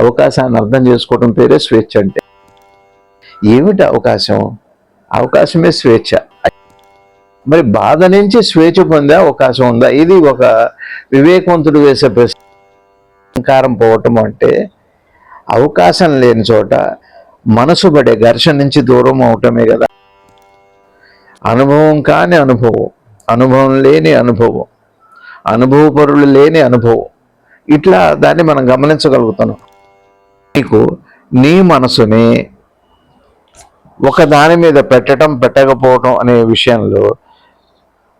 అవకాశాన్ని అర్థం చేసుకోవడం పేరే స్వేచ్ఛ అంటే. ఏమిటి అవకాశం? అవకాశమే స్వేచ్ఛ. మరి బాధ నుంచి స్వేచ్ఛ పొందే అవకాశం ఉందా? ఇది ఒక వివేకవంతుడు వేసే ప్రశ్న. అహంకారం పోవటం అంటే అవకాశం లేని చోట మనసు పడే ఘర్షణ నుంచి దూరం అవటమే కదా. అనుభవం కాని అనుభవం. అనుభవం లేని అనుభవం. అనుభవపరులు లేని అనుభవం. ఇట్లా దాన్ని మనం గమనించగలుగుతున్నాం. నీకు నీ మనసుని ఒకదాని మీద పెట్టడం పెట్టకపోవటం అనే విషయంలో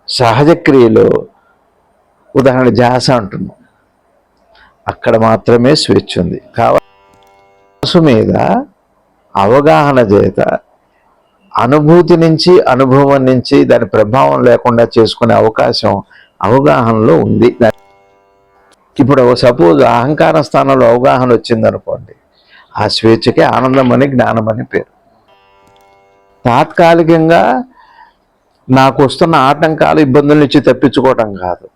సహజ క్రియలో ఉదాహరణ జాస అంటున్నాం. అక్కడ మాత్రమే స్వేచ్ఛ ఉంది. కావాలి మనసు మీద అవగాహన చేత అనుభూతి నుంచి అనుభవం నుంచి దాని ప్రభావం లేకుండా చేసుకునే అవకాశం అవగాహనలో ఉంది. ఇప్పుడు సపోజ్ అహంకార స్థానంలో అవగాహన వచ్చిందనుకోండి. ఆ స్వేచ్ఛకే ఆనందం అని జ్ఞానం అని పేరు. తాత్కాలికంగా నాకు వస్తున్న ఆటంకాలు ఇబ్బందుల నుంచి తప్పించుకోవటం కాదు.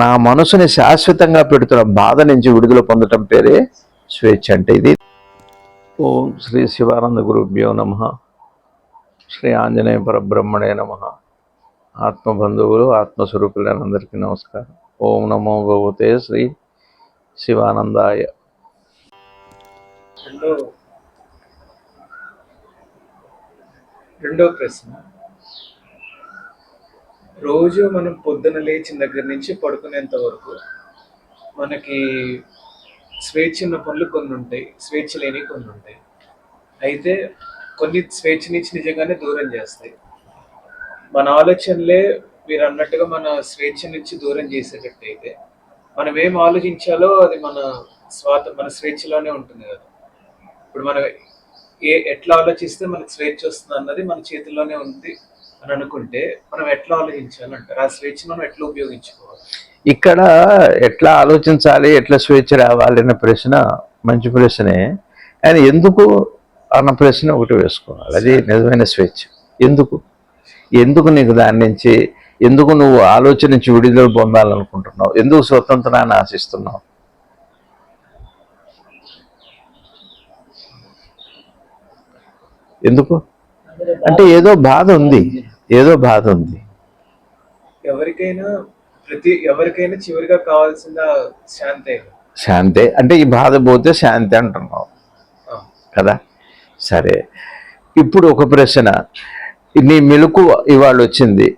నా మనసుని శాశ్వతంగా పెడుతున్న బాధ నుంచి విడుదల పొందటం పేరే స్వేచ్ఛ అంటే ఇది. ఓం శ్రీ శివానంద గురుభ్యో నమ. శ్రీ ఆంజనేయ పరబ్రహ్మణే నమ. ఆత్మబంధువులు ఆత్మస్వరూపులైన అందరికీ నమస్కారం. ఓం నమో భగవతే శ్రీ శివానందాయ. రెండో. రెండో ప్రశ్న. రోజు మనం పొద్దున లేచిన దగ్గర నుంచి పడుకునేంత వరకు మనకి స్వేచ్ఛ ఉన్న పనులు కొన్ని ఉంటాయి స్వేచ్ఛ లేని కొన్ని ఉంటాయి. అయితే కొన్ని స్వేచ్ఛనిచ్చి నిజంగానే దూరం చేస్తాయి. మన ఆలోచనలే మీరు అన్నట్టుగా మన స్వేచ్ఛ నుంచి దూరం చేసేటట్టు అయితే మనం ఏం ఆలోచించాలో అది మన స్వాత మన స్వేచ్ఛలోనే ఉంటుంది కదా. ఇప్పుడు మనం ఏ ఎట్లా ఆలోచిస్తే మనకు స్వేచ్ఛ వస్తుంది అన్నది మన చేతుల్లోనే ఉంది అని అనుకుంటే మనం ఎట్లా ఆలోచించాలి అంటారు? ఆ స్వేచ్ఛ మనం ఎట్లా ఉపయోగించుకోవాలి? ఇక్కడ ఎట్లా ఆలోచించాలి ఎట్లా స్వేచ్ఛ రావాలి అనే ప్రశ్న మంచి ప్రశ్నే. ఆయన ఎందుకు అన్న ప్రశ్న ఒకటి వేసుకోవాలి. అది నిజమైన స్వేచ్ఛ. ఎందుకు? ఎందుకు నీకు దాని నుంచి ఎందుకు నువ్వు ఆలోచన నుంచి విడుదల పొందాలనుకుంటున్నావు? ఎందుకు స్వతంత్రాన్ని ఆశిస్తున్నావు? ఎందుకు? అంటే ఏదో బాధ ఉంది. ఏదో బాధ ఉంది. ఎవరికైనా ప్రతి ఎవరికైనా చివరిగా కావాల్సిన శాంతే? శాంతే. అంటే ఈ బాధ పోతే శాంతి అంటున్నావు. కదా? సరే. ఇప్పుడు ఒక ప్రశ్న. నీ మెలకు ఇవాళ వచ్చింది.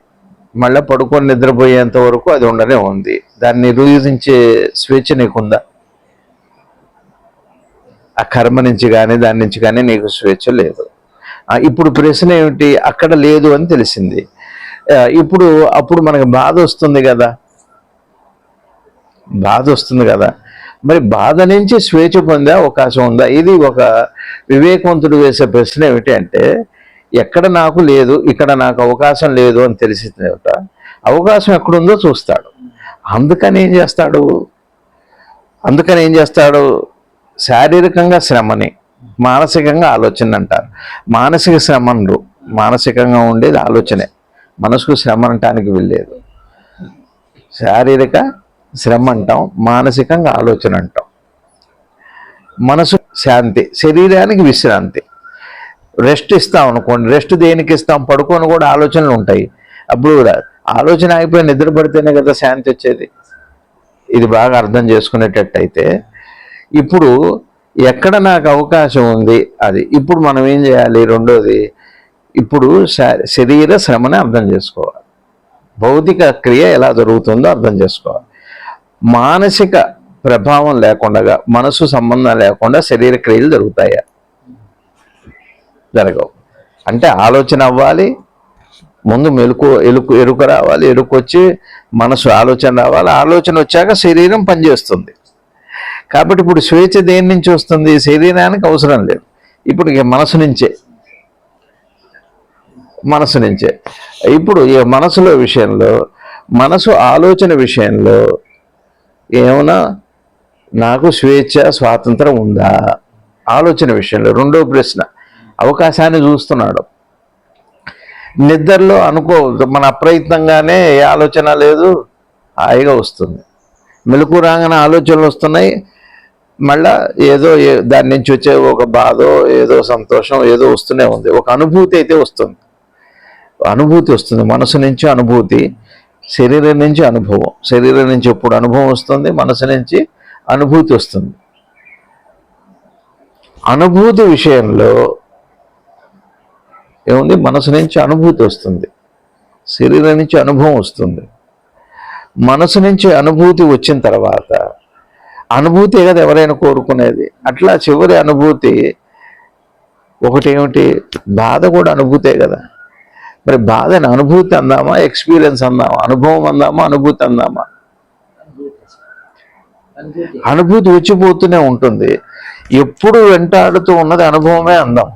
మళ్ళీ పడుకొని నిద్రపోయేంత వరకు అది ఉండనే ఉంది. దాన్ని నిరూపించే స్వేచ్ఛ నీకుందా? ఆ కర్మ నుంచి కానీ దాని నుంచి కానీ నీకు స్వేచ్ఛ లేదు. ఇప్పుడు ప్రశ్న ఏమిటి? అక్కడ లేదు అని తెలిసింది. ఇప్పుడు అప్పుడు మనకు బాధ వస్తుంది కదా. బాధ వస్తుంది కదా. మరి బాధ నుంచి స్వేచ్ఛ పొందే అవకాశం ఉందా? ఇది ఒక వివేకవంతుడు వేసే ప్రశ్న ఏమిటి అంటే ఎక్కడ నాకు లేదు ఇక్కడ నాకు అవకాశం లేదు అని తెలిసింది అవకాశం ఎక్కడుందో చూస్తాడు. అందుకని ఏం చేస్తాడు? అందుకని ఏం చేస్తాడు? శారీరకంగా శ్రమని మానసికంగా ఆలోచన అంటారు మానసిక శ్రమ మానసికంగా ఉండేది ఆలోచనే. మనసుకు శ్రమ అనటానికి వెళ్ళేది శారీరక శ్రమ అంటాం మానసికంగా ఆలోచన అంటాం. మనసు శాంతి శరీరానికి విశ్రాంతి. రెస్ట్ ఇస్తాం అనుకోండి రెస్ట్ దేనికి ఇస్తాం? పడుకొని కూడా ఆలోచనలు ఉంటాయి. అప్పుడు ఆలోచన అయిపోయి నిద్ర పడితేనే కదా శాంతి వచ్చేది. ఇది బాగా అర్థం చేసుకునేటట్టయితే ఇప్పుడు ఎక్కడ నాకు అవకాశం ఉంది? అది. ఇప్పుడు మనం ఏం చేయాలి? రెండోది ఇప్పుడు శరీర శ్రమని అర్థం చేసుకోవాలి. భౌతిక క్రియ ఎలా జరుగుతుందో అర్థం చేసుకోవాలి. మానసిక ప్రభావం లేకుండా మనసు సంబంధం లేకుండా శరీర క్రియలు జరుగుతాయా? జరగవు. అంటే ఆలోచన అవ్వాలి ముందు మెలకు ఎలుకు ఎరుక రావాలి ఎరుకొచ్చి మనసు ఆలోచన రావాలి. ఆలోచన వచ్చాక శరీరం పనిచేస్తుంది. కాబట్టి ఇప్పుడు స్వేచ్ఛ దేని నుంచి వస్తుంది? శరీరానికి అవసరం లేదు. ఇప్పుడు ఇక మనసు నుంచే. మనసు నుంచే. ఇప్పుడు ఈ మనసులో విషయంలో మనసు ఆలోచన విషయంలో ఏమైనా నాకు స్వేచ్ఛ స్వాతంత్రం ఉందా? ఆలోచన విషయంలో రెండో ప్రశ్న. అవకాశాన్ని చూస్తున్నాడు. నిద్రలో అనుకో మన అప్రయత్నంగానే ఏ ఆలోచన లేదు. హాయిగా వస్తుంది. మెలకు రాగానే ఆలోచనలు వస్తున్నాయి. మళ్ళా ఏదో దాని నుంచి వచ్చే ఒక బాధో ఏదో సంతోషం ఏదో వస్తూనే ఉంది. ఒక అనుభూతి అయితే వస్తుంది. అనుభూతి వస్తుంది. మనసు నుంచి అనుభూతి శరీరం నుంచి అనుభవం. శరీరం నుంచి ఎప్పుడు అనుభవం వస్తుంది? మనసు నుంచి అనుభూతి వస్తుంది. అనుభూతి విషయంలో ఏముంది? మనసు నుంచి అనుభూతి వస్తుంది. శరీరం నుంచి అనుభవం వస్తుంది. మనసు నుంచి అనుభూతి వచ్చిన తర్వాత అనుభూతి కదా ఎవరైనా కోరుకునేది. అట్లా చివరి అనుభూతి ఒకటేమిటి? బాధ కూడా అనుభూతే కదా. మరి బాధని అనుభూతి అందామా? ఎక్స్పీరియన్స్ అందామా? అనుభవం అందామా? అనుభూతి అందామా? అనుభూతి వచ్చిపోతూనే ఉంటుంది. ఎప్పుడు వెంటాడుతూ ఉన్నది అనుభవమే అందాం.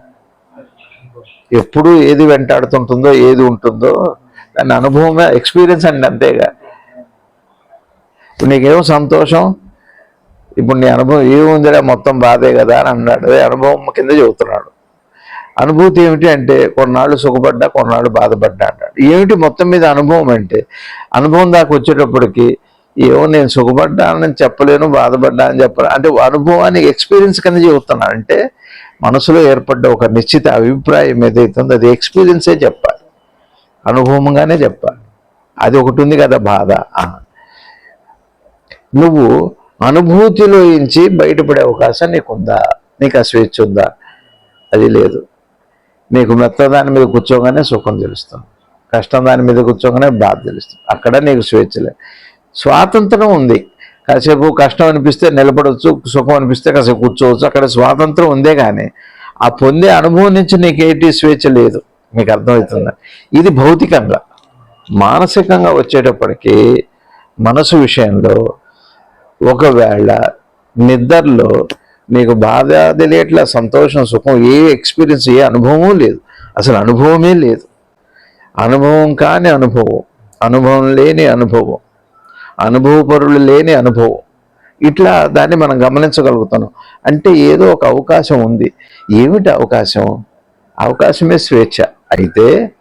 ఎప్పుడు ఏది వెంటాడుతుంటుందో ఏది ఉంటుందో దాని అనుభవమే ఎక్స్పీరియన్స్ అండి అంతేగా. నీకేమో సంతోషం? ఇప్పుడు నీ అనుభవం ఏముందిరా? మొత్తం బాధే కదా అని అన్నాడు. అదే అనుభవం కింద చెబుతున్నాడు. అనుభూతి ఏమిటి అంటే కొన్నాళ్ళు సుఖపడ్డా కొన్నాళ్ళు బాధపడ్డా అంటాడు. ఏమిటి మొత్తం మీద అనుభవం అంటే? అనుభవం దాకా వచ్చేటప్పటికి ఏమో నేను సుఖపడ్డానని చెప్పలేను బాధపడ్డా అని చెప్పలేను. అంటే అనుభవాన్ని ఎక్స్పీరియన్స్ కింద చెబుతున్నాను అంటే మనసులో ఏర్పడ్డ ఒక నిశ్చిత అభిప్రాయం ఏదైతే ఉందో అది ఎక్స్పీరియన్సే చెప్పాలి. అనుభవంగానే చెప్పాలి. అది ఒకటి ఉంది కదా బాధ. నువ్వు అనుభూతిలో నుంచి బయటపడే అవకాశం నీకుందా? నీకు ఆ స్వేచ్ఛ ఉందా? అది లేదు. నీకు మెత్త దాని మీద కూర్చోగానే సుఖం తెలుస్తుంది. కష్టం దాని మీద కూర్చోగానే బాధ తెలుస్తుంది. అక్కడ నీకు స్వేచ్ఛ స్వాతంత్రం ఉంది. కాసేపు కష్టం అనిపిస్తే నిలబడవచ్చు సుఖం అనిపిస్తే కాసేపు కూర్చోవచ్చు. అక్కడ స్వాతంత్రం ఉందే కానీ ఆ పొందే అనుభవం నుంచి నీకు స్వేచ్ఛ లేదు. మీకు అర్థమవుతుంది? ఇది భౌతికంగా. మానసికంగా వచ్చేటప్పటికీ మనసు విషయంలో ఒకవేళ నిద్రలో నీకు బాధ తెలియట్ల సంతోషం సుఖం ఏ ఎక్స్పీరియన్స్ ఏ అనుభవమూ లేదు. అసలు అనుభవమే లేదు. అనుభవం కాని అనుభవం అనుభవం లేని అనుభవం అనుభవపరులు లేని అనుభవం. ఇట్లా దాన్ని మనం గమనించగలుగుతున్నాం. అంటే ఏదో ఒక అవకాశం ఉంది. ఏమిటి అవకాశం? అవకాశమే స్వేచ్ఛ. అయితే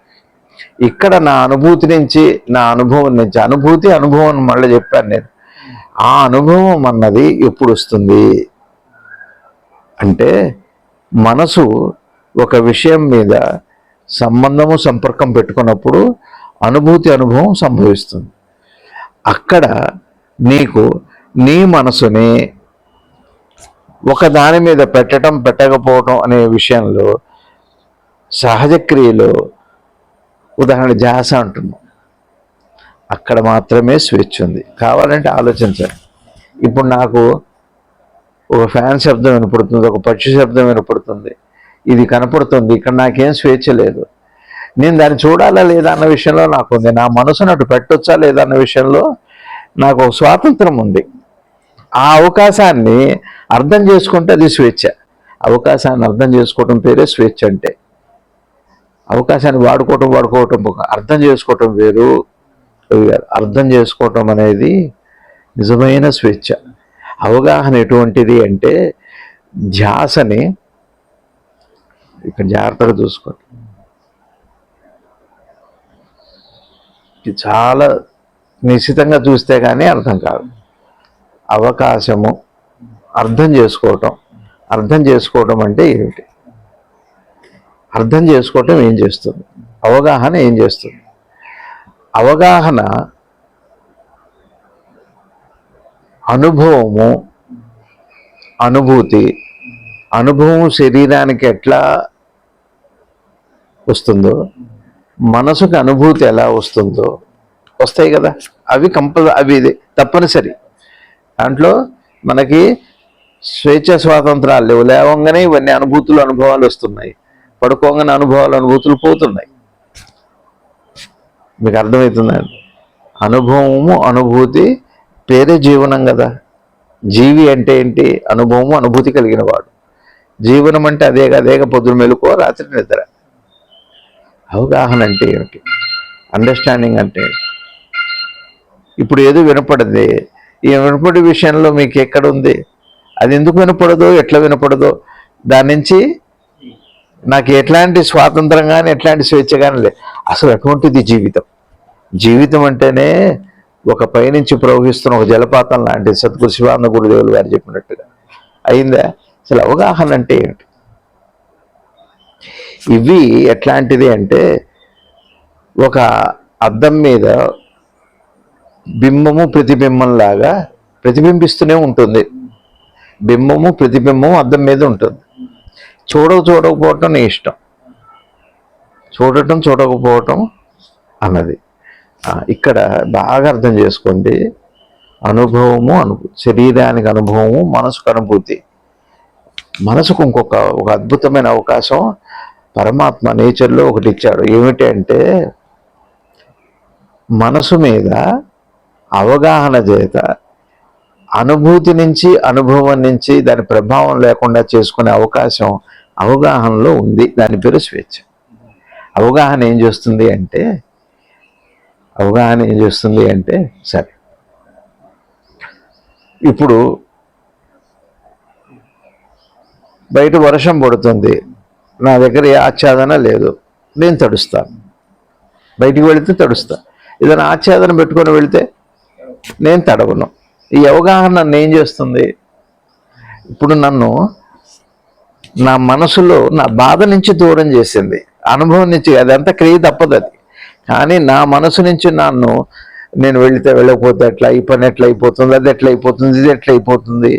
ఇక్కడ నా అనుభూతి నుంచి నా అనుభవం నుంచి అనుభూతి అనుభవం మళ్ళీ చెప్పాను నేను. ఆ అనుభవం అన్నది ఎప్పుడు వస్తుంది? అంటే మనసు ఒక విషయం మీద సంబంధము సంపర్కం పెట్టుకున్నప్పుడు అనుభూతి అనుభవం సంభవిస్తుంది. అక్కడ నీకు నీ మనసుని ఒక దాని మీద పెట్టడం పెట్టకపోవటం అనే విషయంలో సహజ క్రియలో ఉదాహరణ జాస అంటున్నాం. అక్కడ మాత్రమే స్వేచ్ఛ ఉంది. కావాలంటే ఆలోచించండి. ఇప్పుడు నాకు ఒక ఫ్యాన్ శబ్దం వినపడుతుంది ఒక పక్షి శబ్దం వినపడుతుంది. ఇది కనపడుతుంది ఇక్కడ నాకేం స్వేచ్ఛ లేదు. నేను దాన్ని చూడాలా లేదా అన్న విషయంలో నాకు ఉంది. నా మనసును అటు పెట్టొచ్చా లేదా అన్న విషయంలో నాకు ఒక స్వాతంత్రం ఉంది. ఆ అవకాశాన్ని అర్థం చేసుకుంటే అది స్వేచ్ఛ. అవకాశాన్ని అర్థం చేసుకోవటం పేరే స్వేచ్ఛ అంటే. అవకాశాన్ని వాడుకోవటం వాడుకోవటం ఒక- అర్థం చేసుకోవటం వేరు. అర్థం చేసుకోవటం అనేది నిజమైన స్వేచ్ఛ. అవగాహన ఎటువంటిది అంటే ధ్యాసని ఇక్కడ జాగ్రత్తగా చూసుకోండి. ఇది చాలా నిశ్చితంగా చూస్తే కానీ అర్థం కాదు. అవకాశము అర్థం చేసుకోవటం అర్థం చేసుకోవటం అంటే ఏమిటి? అర్థం చేసుకోవటం ఏం చేస్తుంది? అవగాహన ఏం చేస్తుంది? అవగాహన అనుభవము అనుభూతి అనుభవం శరీరానికి ఎట్లా వస్తుందో మనసుకు అనుభూతి ఎలా వస్తుందో వస్తాయి కదా. అవి కంపల్ అవి ఇది తప్పనిసరి. దాంట్లో మనకి స్వేచ్ఛ స్వాతంత్రాలు లేవు. లేవంగానే ఇవన్నీ అనుభూతులు అనుభవాలు వస్తున్నాయి. పడుకోగానే అనుభవాలు అనుభూతులు పోతున్నాయి. మీకు అర్థమవుతుందండి. అనుభవము అనుభూతి పేరే జీవనం కదా. జీవి అంటే ఏంటి? అనుభవము అనుభూతి కలిగిన వాడు. జీవనం అంటే అదే అదేగ పొద్దున మెలుకో రాత్రి నిద్ర. అవగాహన అంటే ఏమిటి? అండర్స్టాండింగ్ అంటే ఇప్పుడు ఏదో వినపడింది? ఈ వినపడి విషయంలో మీకు ఎక్కడ ఉంది? అది ఎందుకు వినపడదో ఎట్లా వినపడదో దాని నుంచి నాకు ఎట్లాంటి స్వాతంత్రం కానీ ఎట్లాంటి స్వేచ్ఛ కానీ లేదు అసలు అటువంటిది జీవితం? జీవితం అంటేనే ఒక పైనుంచి ప్రవహిస్తున్న ఒక జలపాతం లాంటి సద్గురు శివానంద గురుదేవులు గారు చెప్పినట్టుగా. అయిందా? అసలు అవగాహన అంటే ఏమిటి ఇవి ఎట్లాంటిది అంటే ఒక అద్దం మీద బింబము ప్రతిబింబంలాగా ప్రతిబింబిస్తూనే ఉంటుంది. బింబము ప్రతిబింబం అద్దం మీద ఉంటుంది. చూడక చూడకపోవటం నీ ఇష్టం. చూడటం చూడకపోవటం అన్నది. ఇక్కడ బాగా అర్థం చేసుకోండి. అనుభవము అనుభూ శరీరానికి అనుభవము మనసుకు అనుభూతి. మనసుకు ఇంకొక ఒక అద్భుతమైన అవకాశం పరమాత్మ నేచర్లో ఒకటి ఇచ్చాడు. ఏమిటి అంటే మనసు మీద అవగాహన చేత అనుభూతి నుంచి అనుభవం నుంచి దాని ప్రభావం లేకుండా చేసుకునే అవకాశం అవగాహనలో ఉంది. దాని పేరు స్వేచ్ఛ. అవగాహన ఏం చేస్తుంది అంటే అవగాహన ఏం చేస్తుంది అంటే సరే. ఇప్పుడు బయట వర్షం పడుతుంది. నా దగ్గర ఏ ఆచ్ఛాదన లేదు. నేను తడుస్తాను. బయటికి వెళితే తడుస్తా. ఏదైనా ఆచ్ఛాదన పెట్టుకొని వెళితే నేను తడవను. ఈ అవగాహన నన్ను ఏం చేస్తుంది? ఇప్పుడు నన్ను నా మనసులో నా బాధ నుంచి దూరం చేసింది. అనుభవం నుంచి అదంతా క్రియ తప్పదు అది. కానీ నా మనసు నుంచి నన్ను నేను వెళితే వెళ్ళకపోతే ఎట్లా? ఈ పని ఎట్లా అయిపోతుంది? అది ఎట్లా అయిపోతుంది? ఇది ఎట్లా అయిపోతుంది?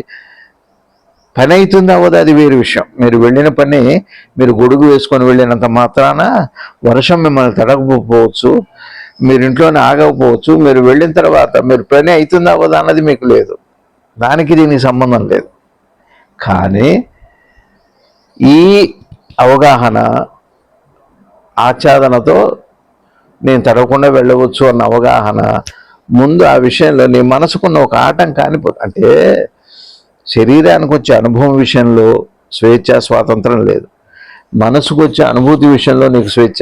పని అవుతుంది అవ్వదు అది వేరు విషయం. మీరు వెళ్ళిన పని మీరు గొడుగు వేసుకొని వెళ్ళినంత మాత్రాన వర్షం మిమ్మల్ని తడకపోవచ్చు మీరు ఇంట్లోనే ఆగకపోవచ్చు మీరు వెళ్ళిన తర్వాత మీరు పని అవుతుందా అవ్వదా అన్నది మీకు లేదు. దానికి దీనికి సంబంధం లేదు. కానీ ఈ అవగాహన ఆచ్ఛాదనతో నేను తడవకుండా వెళ్ళవచ్చు అన్న అవగాహన ముందు ఆ విషయంలో నీ మనసుకున్న ఒక ఆటంకాన్ని అంటే శరీరానికి వచ్చే అనుభవం విషయంలో స్వేచ్ఛ స్వాతంత్రం లేదు. మనసుకు వచ్చే అనుభూతి విషయంలో నీకు స్వేచ్ఛ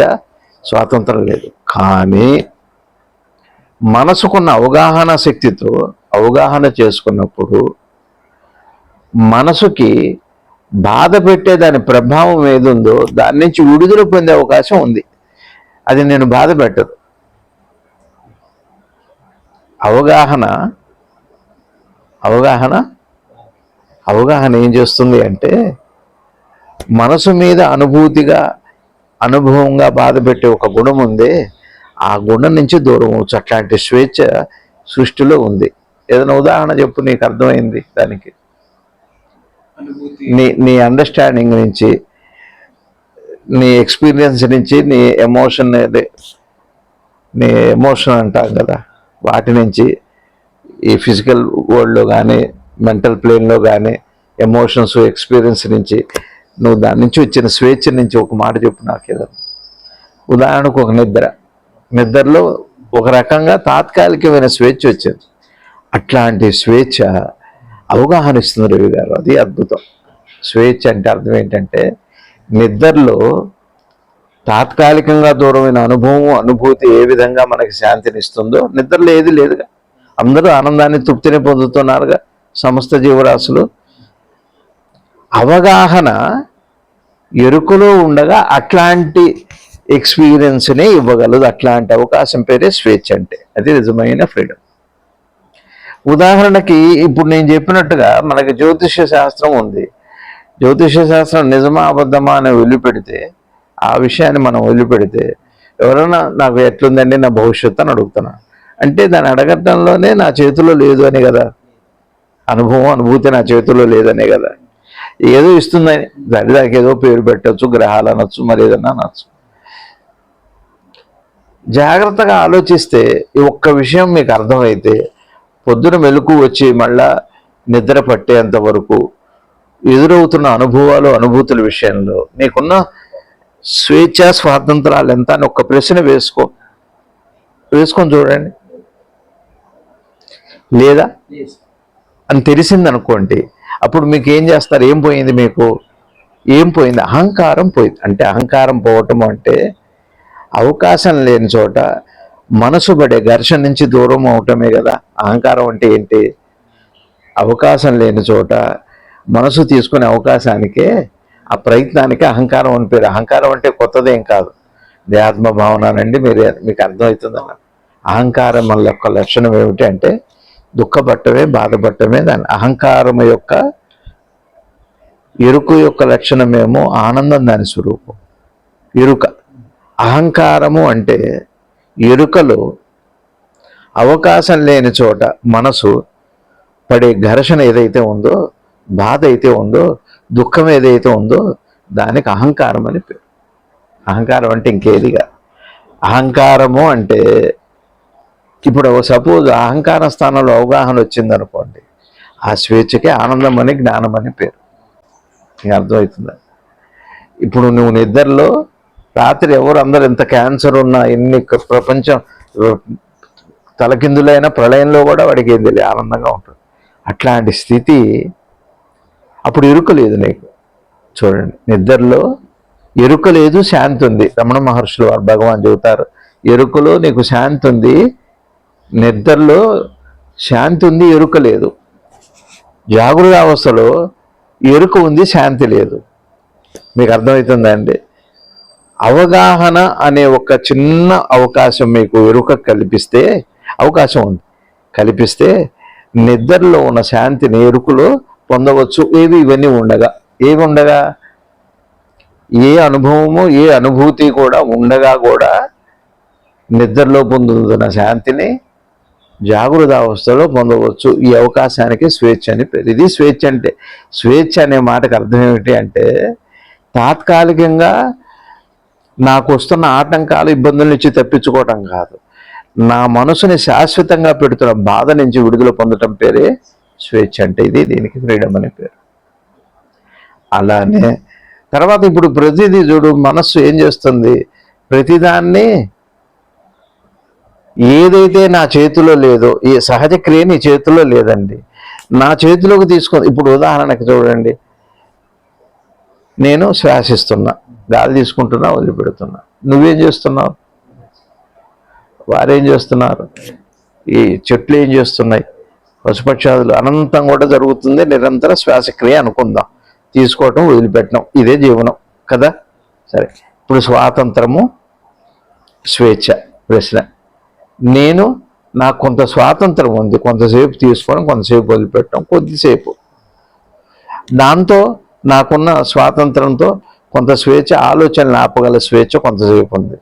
స్వాతంత్రం లేదు. కానీ మనసుకున్న అవగాహన శక్తితో అవగాహన చేసుకున్నప్పుడు మనసుకి బాధ పెట్టే దాని ప్రభావం ఏదుందో దాని నుంచి విడుదల పొందే అవకాశం ఉంది. అది నేను బాధ పెట్టదు. అవగాహన అవగాహన అవగాహన ఏం చేస్తుంది అంటే మనసు మీద అనుభూతిగా అనుభవంగా బాధ పెట్టే ఒక గుణం ఉంది ఆ గుణం నుంచి దూరం అవచ్చు అట్లాంటి స్వేచ్ఛ సృష్టిలో ఉంది. ఏదైనా ఉదాహరణ చెప్పు నీకు అర్థమైంది దానికి. నీ నీ అండర్స్టాండింగ్ నుంచి నీ ఎక్స్పీరియన్స్ నుంచి నీ ఎమోషన్ నీ ఎమోషన్ అంటాం కదా వాటి నుంచి ఈ ఫిజికల్ వరల్డ్లో కానీ మెంటల్ ప్లేన్లో కానీ ఎమోషన్స్ ఎక్స్పీరియన్స్ నుంచి నువ్వు దాని నుంచి వచ్చిన స్వేచ్ఛ నుంచి ఒక మాట చెప్పు నాకు ఏదన్నా ఉదాహరణకు ఒక నిద్ర. నిద్రలో ఒక రకంగా తాత్కాలికమైన స్వేచ్ఛ వచ్చింది. అట్లాంటి స్వేచ్ఛ అవగాహన ఇస్తుంది రవి గారు. అది అద్భుతం. స్వేచ్ఛ అంటే అర్థం ఏంటంటే నిద్రలో తాత్కాలికంగా దూరమైన అనుభవం అనుభూతి ఏ విధంగా మనకి శాంతిని ఇస్తుందో నిద్రలో ఏది లేదుగా. అందరూ ఆనందాన్ని తృప్తిని పొందుతున్నారుగా సమస్త జీవరాశులు. అవగాహన ఎరుకలో ఉండగా అట్లాంటి ఎక్స్పీరియన్స్ని ఇవ్వగలదు. అట్లాంటి అవకాశం పేరే స్వేచ్ఛ అంటే. అది నిజమైన ఫ్రీడమ్ ఉదాహరణకి ఇప్పుడు నేను చెప్పినట్టుగా మనకి జ్యోతిష్య శాస్త్రం ఉంది. జ్యోతిష్య శాస్త్రం నిజమా అబద్ధమా అని వదిలిపెడితే ఆ విషయాన్ని మనం వదిలిపెడితే ఎవరైనా నాకు ఎట్లుందండి నా భవిష్యత్తు అని అడుగుతున్నా. అంటే దాన్ని అడగటంలోనే నా చేతిలో లేదు అని కదా. అనుభవం అనుభూతి నా చేతిలో లేదనే కదా. ఏదో ఇస్తుందని దాని దానికి ఏదో పేరు పెట్టచ్చు గ్రహాలు అనొచ్చు మరి ఏదన్నా అనొచ్చు. జాగ్రత్తగా ఆలోచిస్తే ఈ ఒక్క విషయం మీకు అర్థమైతే పొద్దున మెలకు వచ్చి మళ్ళా నిద్ర పట్టేంత వరకు ఎదురవుతున్న అనుభవాలు అనుభూతుల విషయంలో నీకున్న స్వేచ్ఛ స్వాతంత్రాలు ఎంత అని ఒక్క ప్రశ్న వేసుకో. వేసుకొని చూడండి. లేదా? అని తెలిసింది అనుకోండి అప్పుడు మీకు ఏం చేస్తారు? ఏం పోయింది మీకు? ఏం పోయింది? అహంకారం పోయింది అంటే అహంకారం పోవటం అంటే అవకాశం లేని చోట మనసు పడే ఘర్షణ నుంచి దూరం అవటమే కదా. అహంకారం అంటే ఏంటి? అవకాశం లేని చోట మనసు తీసుకునే అవకాశానికే ఆ ప్రయత్నానికి అహంకారం అని పేరు. అహంకారం అంటే కొత్తదేం కాదు. దేహాత్మ భావన మీరు మీకు అర్థమవుతుందన్న అహంకారం వల్ల యొక్క లక్షణం ఏమిటి అంటే దుఃఖపట్టమే బాధపడటమే దాని అహంకారం యొక్క ఎరుకు యొక్క లక్షణమేమో ఆనందం దాని స్వరూపం. ఎరుక అహంకారము అంటే ఎరుకలో అవకాశం లేని చోట మనసు పడే ఘర్షణ ఏదైతే ఉందో బాధ అయితే ఉందో దుఃఖం ఏదైతే ఉందో దానికి అహంకారం అని పేరు. అహంకారం అంటే ఇంకేదిగా? అహంకారము అంటే ఇప్పుడు సపోజ్ అహంకార స్థానంలో అవగాహన వచ్చిందనుకోండి ఆ స్వేచ్ఛకే ఆనందం అని జ్ఞానం అని పేరు. నీకు అర్థమవుతుందా? ఇప్పుడు నువ్వు నిద్రలో రాత్రి ఎవరు అందరు ఎంత క్యాన్సర్ ఉన్నా ఎన్ని ప్రపంచం తలకిందులైన ప్రళయంలో కూడా వాడికి ఏం తెలియదు ఆనందంగా ఉంటుంది. అట్లాంటి స్థితి అప్పుడు ఎరుక లేదు నీకు. చూడండి నిద్రలో ఎరుక లేదు శాంతి ఉంది. రమణ మహర్షులు వారు భగవాన్ చెబుతారు ఎరుకలో నీకు శాంతి ఉంది నిద్రలో శాంతి ఉంది ఎరుక లేదు. జాగృత అవస్థలో ఎరుక ఉంది శాంతి లేదు. మీకు అర్థమవుతుందా అండి? అవగాహన అనే ఒక చిన్న అవకాశం మీకు ఎరుక కల్పిస్తే అవకాశం ఉంది. కల్పిస్తే నిద్రలో ఉన్న శాంతిని ఎరుకులో పొందవచ్చు. ఏవి ఇవన్నీ ఉండగా. ఏవి ఉండగా? ఏ అనుభవము ఏ అనుభూతి కూడా ఉండగా కూడా నిద్రలో పొందుతున్న శాంతిని జాగృత అవస్థలో పొందవచ్చు. ఈ అవకాశానికి స్వేచ్ఛ అని ఇది స్వేచ్ఛ అంటే స్వేచ్ఛ అనే మాటకు అర్థం ఏమిటి అంటే తాత్కాలికంగా నాకు వస్తున్న ఆటంకాలు ఇబ్బందుల నుంచి తప్పించుకోవటం కాదు. నా మనసుని శాశ్వతంగా పెడుతున్న బాధ నుంచి విడుదల పొందటం పేరే స్వేచ్ఛ అంటే ఇది. దీనికి ఫ్రీడమ్ అనే పేరు. అలానే తర్వాత ఇప్పుడు ప్రతిదీ చూడు మనస్సు ఏం చేస్తుంది? ప్రతిదాన్ని ఏదైతే నా చేతిలో లేదో ఈ సహజ క్రియ నీ చేతిలో లేదండి. నా చేతిలోకి తీసుకొని ఇప్పుడు ఉదాహరణకి చూడండి. నేను శ్వాసిస్తున్నా. గాలి తీసుకుంటున్నా వదిలిపెడుతున్నా. నువ్వేం చేస్తున్నావు? వారేం చేస్తున్నారు? ఈ చెట్లు ఏం చేస్తున్నాయి? పశుపక్షాదులు అనంతం కూడా జరుగుతుంది నిరంతర శ్వాసక్రియ అనుకుందాం. తీసుకోవటం వదిలిపెట్టడం ఇదే జీవనం కదా? సరే. ఇప్పుడు స్వాతంత్రము స్వేచ్ఛ ప్రశ్న. నేను నాకు కొంత స్వాతంత్రం ఉంది కొంతసేపు తీసుకొని కొంతసేపు వదిలిపెట్టడం కొద్దిసేపు. దాంతో నాకున్న స్వాతంత్రంతో కొంత స్వేచ్ఛ ఆలోచనలు ఆపగల స్వేచ్ఛ కొంతసేపు ఉంది.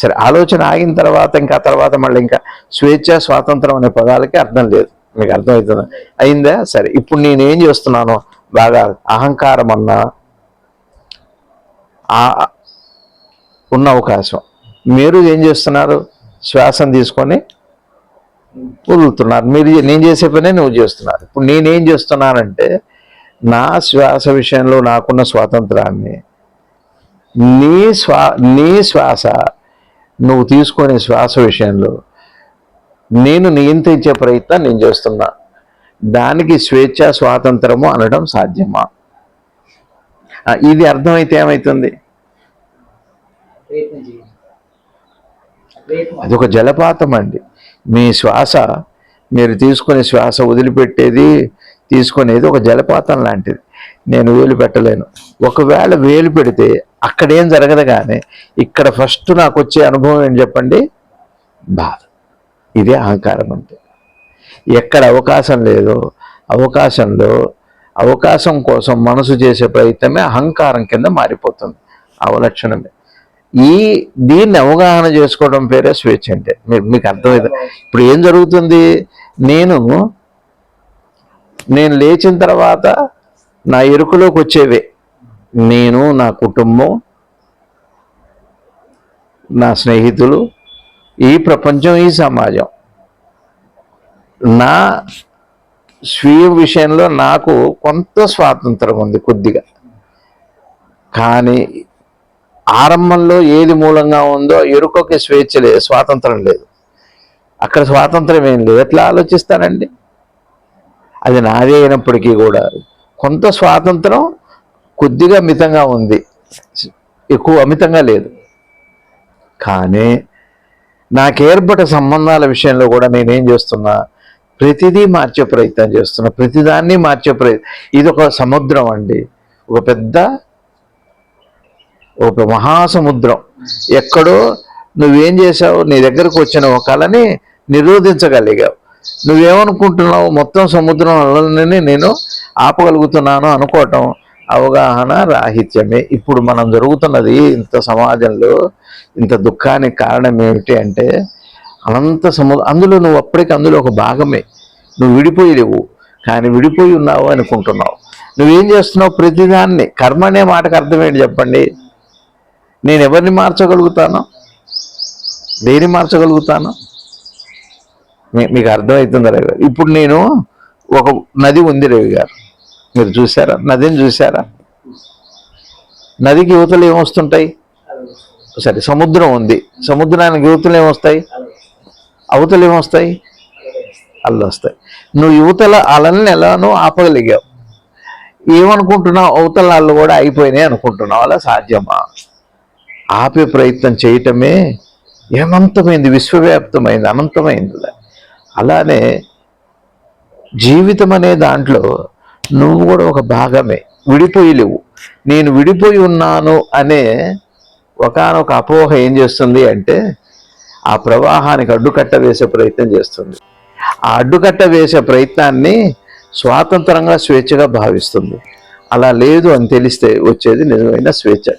సరే ఆలోచన ఆగిన తర్వాత ఇంకా తర్వాత మళ్ళీ ఇంకా స్వేచ్ఛ స్వాతంత్రం అనే పదాలకి అర్థం లేదు. మీకు అర్థమవుతుంది? అయిందా? సరే ఇప్పుడు నేనేం చేస్తున్నాను బాగా అహంకారం అన్నా ఉన్న అవకాశం. మీరు ఏం చేస్తున్నారు? శ్వాసను తీసుకొని వదులుతున్నారు. మీరు నేను చేసే పనే నువ్వు చేస్తున్నారు. ఇప్పుడు నేనేం చేస్తున్నానంటే నా శ్వాస విషయంలో నాకున్న స్వాతంత్రాన్ని నీ శ్వా నీ శ్వాస నువ్వు తీసుకునే శ్వాస విషయంలో నేను నియంత్రించే ప్రయత్నం నేను చేస్తున్నా. దానికి స్వేచ్ఛ స్వాతంత్రము అనడం సాధ్యమా? ఇది అర్థమైతే ఏమవుతుంది అది ఒక జలపాతం అండి. మీ శ్వాస మీరు తీసుకునే శ్వాస వదిలిపెట్టేది తీసుకునేది ఒక జలపాతం లాంటిది. నేను వేలు పెట్టలేను. ఒకవేళ వేలు పెడితే అక్కడేం జరగదు కానీ ఇక్కడ ఫస్ట్ నాకు వచ్చే అనుభవం ఏం చెప్పండి? బాధ. ఇదే అహంకారం అంటే ఎక్కడ అవకాశం లేదో అవకాశంలో అవకాశం కోసం మనసు చేసే ప్రయత్నమే అహంకారం కింద మారిపోతుంది. అవలక్షణమే ఈ దీన్ని అవగాహన చేసుకోవడం పేరే స్వేచ్ఛ అంటే. మీరు మీకు అర్థమైంది? ఇప్పుడు ఏం జరుగుతుంది? నేను నేను లేచిన తర్వాత నా ఎరుకలోకి వచ్చేవే. నేను నా కుటుంబం నా స్నేహితులు ఈ ప్రపంచం ఈ సమాజం. నా స్వీయ విషయంలో నాకు కొంత స్వాతంత్రం ఉంది కొద్దిగా. కానీ ఆరంభంలో ఏది మూలంగా ఉందో ఎరుకకి స్వేచ్ఛ లేదు స్వాతంత్రం లేదు. అక్కడ స్వాతంత్రం ఏం లేదు. ఎట్లా ఆలోచిస్తానండి అది నాదే అయినప్పటికీ కూడా. కొంత స్వాతంత్రం కొద్దిగా మితంగా ఉంది. ఎక్కువ అమితంగా లేదు. కానీ నాకు సంబంధాల విషయంలో కూడా నేనేం చేస్తున్నా ప్రతిదీ మార్చే ప్రయత్నం చేస్తున్నా ప్రతిదాన్ని మార్చే ప్రయత్నం ఇది ఒక సముద్రం అండి. ఒక పెద్ద ఒక మహాసముద్రం. ఎక్కడో నువ్వేం చేసావు నీ దగ్గరకు వచ్చిన ఒక కళని నిరోధించగలిగావు. నువ్వేమనుకుంటున్నావు మొత్తం సముద్రం అలలని నేను ఆపగలుగుతున్నాను అనుకోవటం అవగాహన రాహిత్యమే. ఇప్పుడు మనం జరుగుతున్నది ఇంత సమాజంలో ఇంత దుఃఖానికి కారణం ఏమిటి అంటే అనంత సముద్రం అందులో నువ్వు అప్పటికి అందులో ఒక భాగమే. నువ్వు విడిపోయి లేవు కానీ విడిపోయి ఉన్నావు అనుకుంటున్నావు. నువ్వేం చేస్తున్నావు ప్రతిదాన్ని? కర్మ అనే మాటకు అర్థమేంటి చెప్పండి? నేను ఎవరిని మార్చగలుగుతాను? దేని మార్చగలుగుతాను? మీకు అర్థమవుతుంది రవి గారు ఇప్పుడు నేను ఒక నది ఉంది రవి గారు. మీరు చూసారా నదిని చూసారా నదికి యువతలు ఏమొస్తుంటాయి సరే సముద్రం ఉంది. సముద్రానికి యువతలు ఏమొస్తాయి అవతలు ఏమొస్తాయి అల్లు వస్తాయి. నువ్వు యువతల అలల్ని ఎలానో ఆపగలిగావు. ఏమనుకుంటున్నావు? అవతల అల్లు కూడా అయిపోయినాయి అనుకుంటున్నావు. అలా సాధ్యమా? ఆపే ప్రయత్నం చేయటమే అనంతమైంది విశ్వవ్యాప్తమైంది అనంతమైంది. అలానే జీవితం అనే దాంట్లో నువ్వు కూడా ఒక భాగమే విడిపోయి లేవు నేను విడిపోయి ఉన్నాను అనే ఒకనొక అపోహ ఏం చేస్తుంది అంటే ఆ ప్రవాహానికి అడ్డుకట్ట వేసే ప్రయత్నం చేస్తుంది. ఆ అడ్డుకట్ట వేసే ప్రయత్నాన్ని స్వాతంత్రంగా స్వేచ్ఛగా భావిస్తుంది. అలా లేదు అని తెలిస్తే వచ్చేది నిజమైన స్వేచ్ఛ.